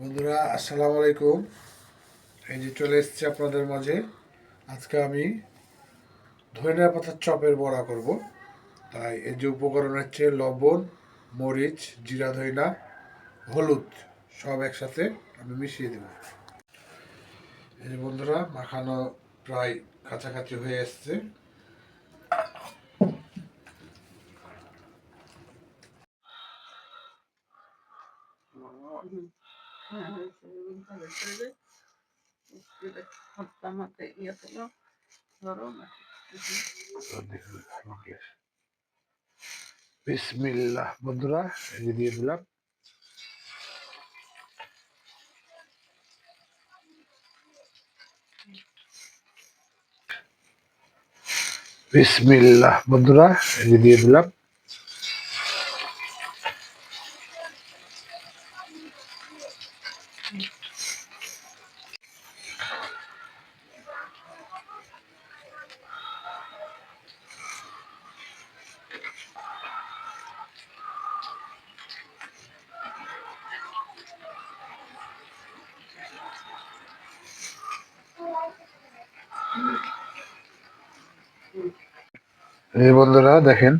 বন্ধুরা, আসসালামু আলাইকুম। এই যে চলে এসেছি আপনাদের মাঝে। আজকে আমি ধনিয়া পাতার চপের বড়া করব। তাই এই যে উপকরণ হচ্ছে লবণ, মরিচ, জিরা ধইনা হলুদ, সব একসাথে আমি মিশিয়ে দেব। এই যে বন্ধুরা, মাখানো প্রায় কাছাকাছি হয়ে এসছে। আমাকে ইয়ে করলো ধরো না বিসমিল্লাহ বন্ধুরা এই যে দিয়ে দিলাম বিসমিল্লাহ বন্ধুরা এই যে দিয়ে দিলাম এই বন্ধুরা দেখেন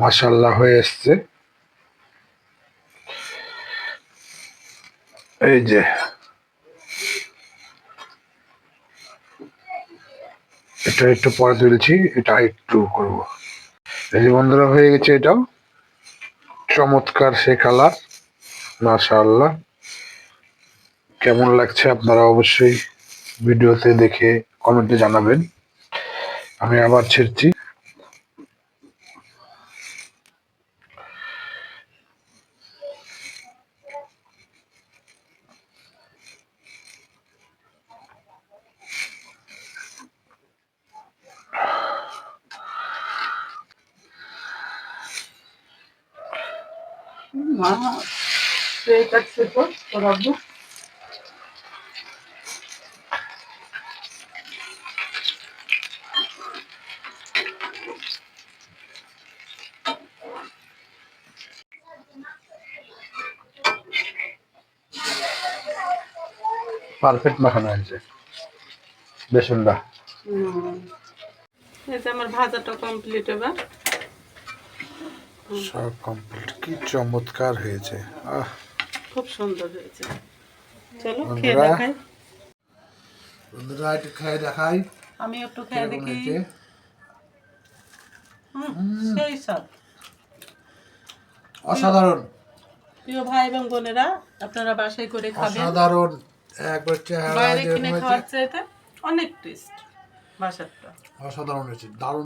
মাশাল্লাহ হয়ে এসছে। এই যে, এটা একটু পরে তুলছি, এটা একটু করব। এই যে বন্ধুরা হয়ে গেছে এটাও। চমৎকার সে কালার মাশাল্লাহ কেমন লাগছে আপনারা অবশ্যই ভিডিওতে দেখে কমেন্টে জানাবেন। আমি আবার ছেড়ছি। মা সেই কাটছে তো তোর আব্বু পারফেক্ট মাখানো হয়েছে। বেসনটা এই যে আমার ভাজাটা কমপ্লিট এবার। সব কমপ্লিট কি চমৎকার হয়েছে। আহ। খুব সুন্দর হয়েছে। চলো খেয়ে বন্ধুরা, দেখাই। বন্ধুরা একটু খেয়ে দেখাই। আমি একটু খেয়ে দেখি। সেই অসাধারণ। প্রিয় ভাই এবং বোনেরা আপনারা বাসায় করে খাবেন। অসাধারণ। একবার চেহারা বাইরে কিনে খাওয়ার চাইতে অনেক টেস্ট বাসারটা। অসাধারণ হয়েছে দারুণ।